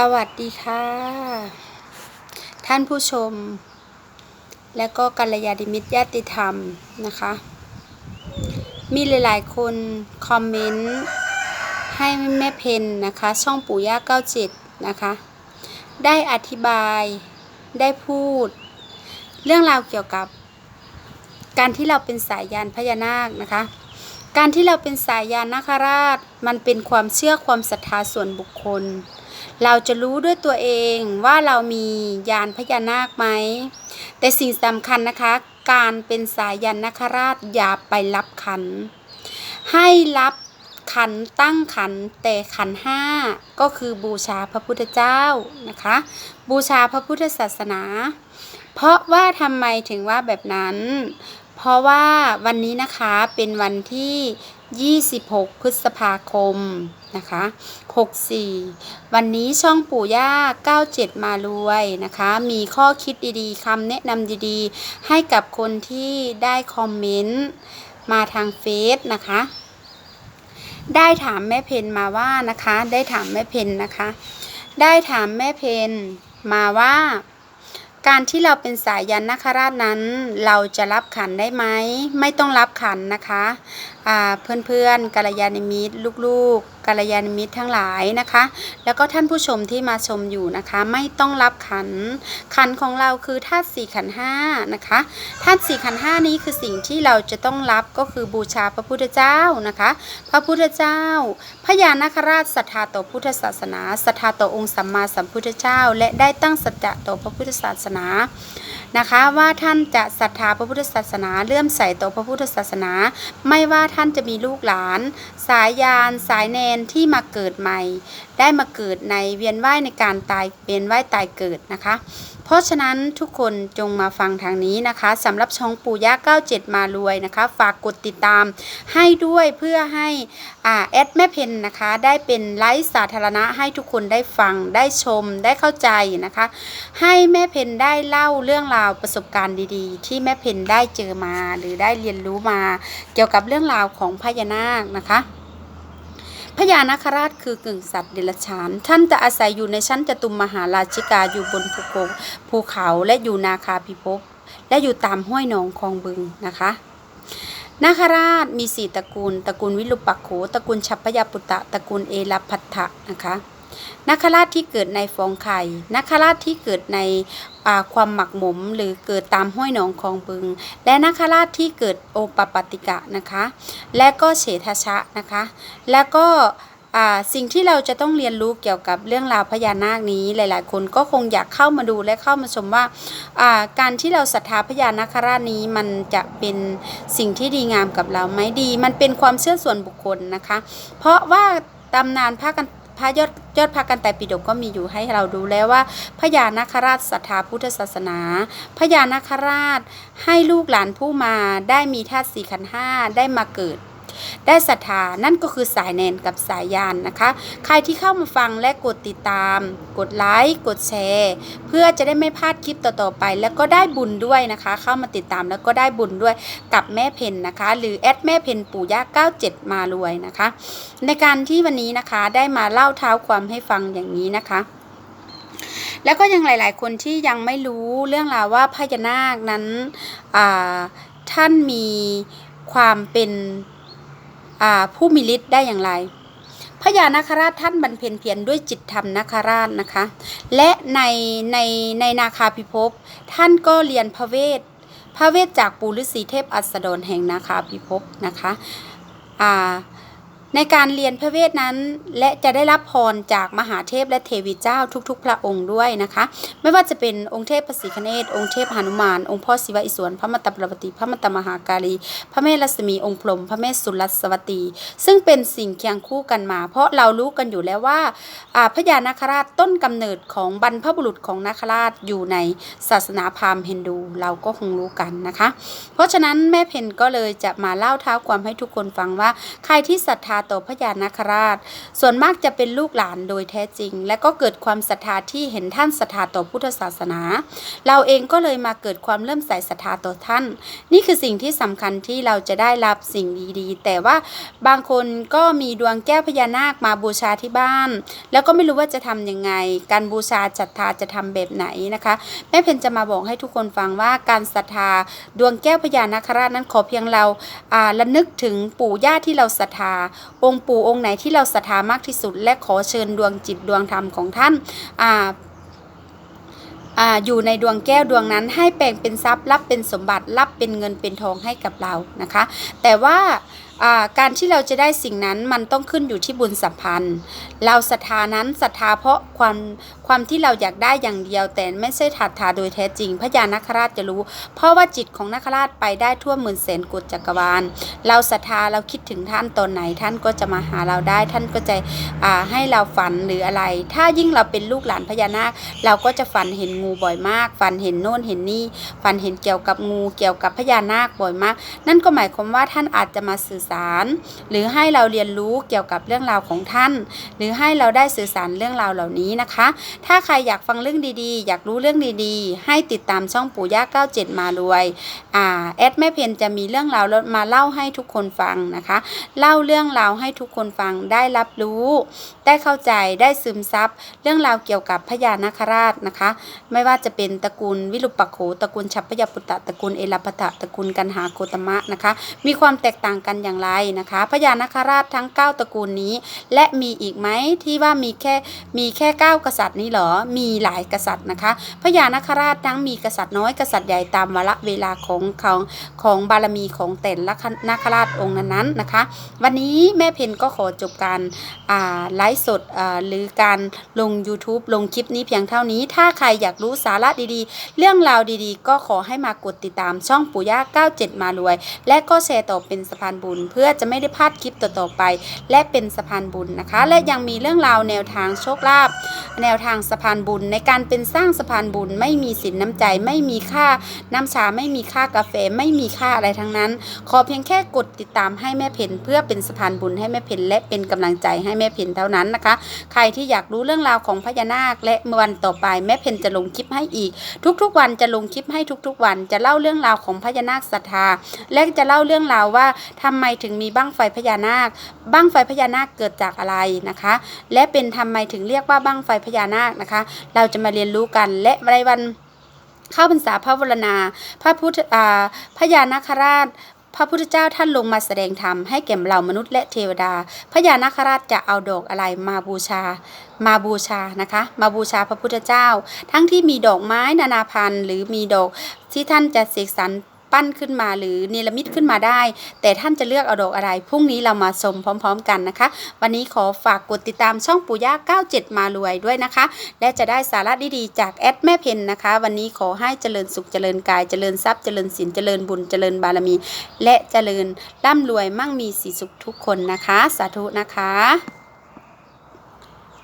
สวัสดีค่ะ ท่านผู้ชม และก็กัลยาณมิตรญาติธรรมนะคะ มีหลายๆ คนคอมเมนต์ ให้แม่เพนนะคะ ช่องปู่ย่า97นะคะ ได้อธิบายได้พูด เรื่องราวเกี่ยวกับ การที่เราเป็นสายยานพญานาคนะคะ การที่เราเป็นสายยานนาคราช มันเป็นความเชื่อความศรัทธาส่วนบุคคล เราจะรู้ด้วยตัวเองว่าเรามียานพญานาคไหม แต่สิ่งสำคัญนะคะ การเป็นสายยานนคราชอย่าไปรับขัน ให้รับขันตั้งขันแต่ขันห้าก็คือบูชาพระพุทธเจ้านะคะ บูชาพระพุทธศาสนา เพราะว่าทำไมถึงว่าแบบนั้น เพราะว่าวันนี้นะคะเป็นวันที่ 26 พฤษภาคมนะคะ64 วันนี้ช่องปู่ย่า 97 มารวยนะคะ มีข้อคิดดีๆคำแนะนำดีๆ ให้กับคนที่ได้คอมเมนต์มาทางเฟซนะคะ ได้ถามแม่เพนมาว่านะคะ ได้ถามแม่เพนนะคะ ได้ถามแม่เพนมาว่า การที่เราเป็นสายยันนาคราชนั้น เราจะรับขันได้ไหม ไม่ต้องรับขันนะคะเพื่อนๆกัลยาณมิตรลูกๆ กัลยาณมิตรทั้งหลายนะคะ แล้วก็ท่านผู้ชมที่มาชมอยู่นะคะ ไม่ต้องรับขัน ขันของเราคือธาตุสี่ขันห้านะคะธาตุสี่ขันห้านี้คือสิ่งที่เราจะต้องรับก็คือบูชาพระพุทธเจ้านะคะ พระพุทธเจ้า พญานาคราชศรัทธาต่อพุทธศาสนาศรัทธาต่อองค์สัมมาสัมพุทธเจ้า และได้ตั้งสัจจะต่อพระพุทธศาสนานะคะว่าท่านจะศรัทธาพระพุทธศาสนาเลื่อมใสต่อพระพุทธศาสนา ไม่ว่าท่านจะมีลูกหลาน สายยาน สายแนนที่มาเกิดใหม่ ได้มาเกิดในเวียนว่ายในการตายเวียนว่ายตายเกิดนะคะ เพราะฉะนั้นทุกคนจงมาฟังทางนี้นะคะสำหรับช่องปู่ย่า97 มารวยนะคะ ฝากกดติดตามให้ด้วยเพื่อให้อ่าแอดแม่เพนนะคะ ได้เป็นไลฟ์สาธารณะให้ทุกคนได้ฟังได้ชมได้เข้าใจนะคะ ให้แม่เพนได้เล่าเรื่องราวประสบการณ์ดีๆ ที่แม่เพนได้เจอมาหรือได้เรียนรู้มา เกี่ยวกับเรื่องราวของพญานาคนะคะ พญานาคราชคือกึ่งสัตว์เดรัจฉาน ท่านจะอาศัยอยู่ในชั้นจตุมมหาราชิกาอยู่บนภูเขาภูเขาและอยู่นาคาพิภพและอยู่ตามห้วยหนองคลองบึงนะคะนาคราชมีสี่ตระกูล ตระกูลวิรุปักโข ตระกูลฉัพพยาปุตตะ ตระกูลเอราพัทธะนะคะ นาคราชที่เกิดในฟองไข่นาคราชที่เกิดในความหมักหมม หรือเกิดตามห้วยหนองคลองบึง และนาคราชที่เกิดโอปปติกะนะคะ และก็เฉทชะนะคะ แล้วก็สิ่งที่เราจะต้องเรียนรู้เกี่ยวกับเรื่องราวพญานาคนี้หลาย ๆ คนก็คงอยากเข้ามาดูและเข้ามาชมว่าอ่าการที่เราศรัทธาพญานาคราชนี้มันจะเป็นสิ่งที่ดีงามกับเราไหมดี มันเป็นความเชื่อส่วนบุคคลนะคะ เพราะว่าตำนานพระกัน พระยอดยอดพระกันแต่ปิดกก็มีอยู่ให้เราดูแล้วว่าพญานาคราชศรัทธาพุทธศาสนาพญานาคราชให้ลูกหลานผู้มาได้มีธาตุสี่ขันห้าได้มาเกิด ได้ศรัทธานั่นก็คือสายแนนกับสายยานนะคะ ใครที่เข้ามาฟังและกดติดตาม กดไลค์กดแชร์ เพื่อจะได้ไม่พลาดคลิปต่อๆไป แล้วก็ได้บุญด้วยนะคะ เข้ามาติดตามแล้วก็ได้บุญด้วยกับแม่เพนนะคะ หรือแอดแม่เพนปู่ย่า97 มารวยนะคะ ในการที่วันนี้นะคะได้มาเล่าเท้าความให้ฟังอย่างนี้นะคะแล้วก็ยังหลาย ๆ คนที่ยังไม่รู้เรื่องราวว่าพญานาคนั้นท่านมีความเป็น ผู้มีฤทธิ์ได้อย่างไรพญานาคราชท่านบรรเพ็ญเพียรด้วยจิตธรรมนาคราชนะคะ และในในในนาคาพิภพท่านก็เรียนพระเวทพระเวทจากปูฤาษีเทพอัสดรแห่งนาคาพิภพนะคะอ่า ในการเรียนพระเวทนั้น และจะได้รับพรจากมหาเทพและเทวีเจ้าทุกๆ พระองค์ด้วยนะคะ ไม่ว่าจะเป็นองค์เทพพระศรีคเนศองค์เทพหนุมาน องค์พ่อศิวะอิศวรพระมัตตปรปติพระมัตตมหาการี พระแม่รัศมีองค์พรหมพระแม่สุรัสวตี ซึ่งเป็นสิ่งเคียงคู่กันมา เพราะเรารู้กันอยู่แล้วว่าพญานาคราชต้นกำเนิดของบรรพบุรุษของนาคราชอยู่ในศาสนาพราหมณ์ฮินดูเราก็คงรู้กันนะคะ เพราะฉะนั้นแม่เพนก็เลยจะมาเล่าเท้าความให้ทุกคนฟังว่าใครที่ศรัทธาต่อพญานาคราช ส่วนมากจะเป็นลูกหลานโดยแท้จริง และก็เกิดความศรัทธาที่เห็นท่านศรัทธาต่อพุทธศาสนา เราเองก็เลยมาเกิดความเริ่มใส่ศรัทธาต่อท่าน นี่คือสิ่งที่สำคัญที่เราจะได้รับสิ่งดีๆ แต่ว่าบางคนก็มีดวงแก้วพญานาคมาบูชาที่บ้าน แล้วก็ไม่รู้ว่าจะทำยังไง การบูชาศรัทธาจะทำแบบไหนนะคะแม่เพนจะมาบอกให้ทุกคนฟังว่าการศรัทธาดวงแก้วพญานาคราชนั้นขอเพียงเราอ่าระนึกถึงปู่ย่าที่เราศรัทธาองค์ปู่องค์ไหนที่เราศรัทธามากที่สุด และขอเชิญดวงจิตดวงธรรมของท่านอ่าอยู่ในดวงแก้วดวงนั้นให้แปลงเป็นทรัพย์รับเป็นสมบัติรับเป็นเงินเป็นทองให้กับเรานะคะ แต่ว่า การที่เราจะได้สิ่งนั้นมันต้องขึ้นอยู่ที่บุญสัมพันธ์ เราศรัทธานั้นศรัทธาเพราะความความที่เราอยากได้อย่างเดียว แต่ไม่ใช่ศรัทาโดยแท้จริงพระยานาคราชจะรู้ เพราะว่าจิตของนาคราชไปได้ทั่วหมื่นแสนกุฏจักรวาล เราศรัทธาเราคิดถึงท่านตอนไหนท่านก็จะมาหาเราได้ ท่านก็จะให้เราฝันหรืออะไร ถ้ายิ่งเราเป็นลูกหลานพญานาค เราก็จะฝันเห็นงูบ่อยมาก ฝันเห็นโน่นเห็นนี่ฝันเห็นเกี่ยวกับงูเกี่ยวกับพญานาคบ่อยมาก นั่นก็หมายความว่าท่านอาจจะมาสื่อสาร หรือให้เราเรียนรู้เกี่ยวกับเรื่องราวของท่าน หรือให้เราได้สื่อสารเรื่องราวเหล่านี้นะคะ ถ้าใครอยากฟังเรื่องดีๆ อยากรู้เรื่องดีๆ ให้ติดตามช่องปู่ย่า97 มารวยอ่าแอดแม่เพนจะมีเรื่องราวมาเล่าให้ทุกคนฟังนะคะ เล่าเรื่องราวให้ทุกคนฟังได้รับรู้ ได้เข้าใจได้ซึมซับเรื่องราวเกี่ยวกับพญานาคราชนะคะ ไม่ว่าจะเป็นตระกูลวิรุปักโขตระกูลชัพพยปุตตะตระกูลเอลปตะตระกูลกันหาโคตมะนะคะ มีความแตกต่างกันอย่างไรนะคะพญานาคราชทั้ง 9 ตระกูลนี้ และมีอีกไหมที่ว่ามีแค่มีแค่ 9 กษัตริย์นี้หรอมีหลายกษัตริย์นะคะพญานาคราชทั้งมีกษัตริย์น้อยกษัตริย์ใหญ่ตามวาระเวลาของของของบารมีของแต่ละนาคราชองค์นั้นๆนะคะ วันนี้แม่เพนก็ขอจบการไลฟ์สดหรือการลง YouTube ลงคลิปนี้เพียงเท่านี้ ถ้าใครอยากรู้สาระดีๆ เรื่องราวดีๆ ก็ขอให้มากดติดตามช่องปู่ย่า 97 มารวย และก็แชร์ต่อเป็นสะพานบุญเพื่อจะไม่ได้พลาดคลิปต่อๆไป และเป็นสะพานบุญนะคะ และยังมีเรื่องราวแนวทางโชคลาภแนวทางสะพานบุญ ในการเป็นสร้างสะพานบุญ ไม่มีสินน้ำใจ ไม่มีค่าน้ำชาไม่มีค่ากาแฟไม่มีค่าอะไรทั้งนั้น ขอเพียงแค่กดติดตามให้แม่เพนเพื่อเป็นสะพานบุญให้แม่เพนและเป็นกำลังใจให้แม่เพนเท่านั้นนะคะ ใครที่อยากรู้เรื่องราวของพญานาค และวันต่อไปแม่เพนจะลงคลิปให้อีก ทุกๆ วันจะลงคลิปให้ทุกๆ วันจะเล่าเรื่องราวของพญานาคศรัทธาและจะเล่าเรื่องราวว่าทำไมถึงมีบั้งไฟพญานาค บั้งไฟพญานาคเกิดจากอะไรนะคะ และเป็นทำไมถึงเรียกว่าบั้งไฟพญานาคนะคะ เราจะมาเรียนรู้กันและในวันเข้าพรรษาพระวรณาพระพุทธอ่าพญานาคราชพระพุทธเจ้าท่านลงมาแสดงธรรมให้แก่เหล่ามนุษย์และเทวดา พญานาคราชจะเอาดอกอะไรมาบูชา มาบูชานะคะ มาบูชาพระพุทธเจ้า ทั้งที่มีดอกไม้นานาพันธุ์ หรือมีดอกที่ท่านจะเสกสรร ปั้นขึ้นมาหรือเนรมิตขึ้นมาได้ แต่ท่านจะเลือกเอาดอกอะไรพรุ่งนี้เรามาชมพร้อม ๆ กันนะคะ วันนี้ขอฝากกดติดตามช่องปู่ย่า97 มารวยด้วยนะคะ และจะได้สาระดีๆจากแอดแม่เพนนะคะ วันนี้ขอให้เจริญสุขเจริญกายเจริญทรัพย์เจริญศีลเจริญบุญเจริญบารมี และเจริญร่ำรวยมั่งมีสีสุขทุกคนนะคะ สาธุนะคะ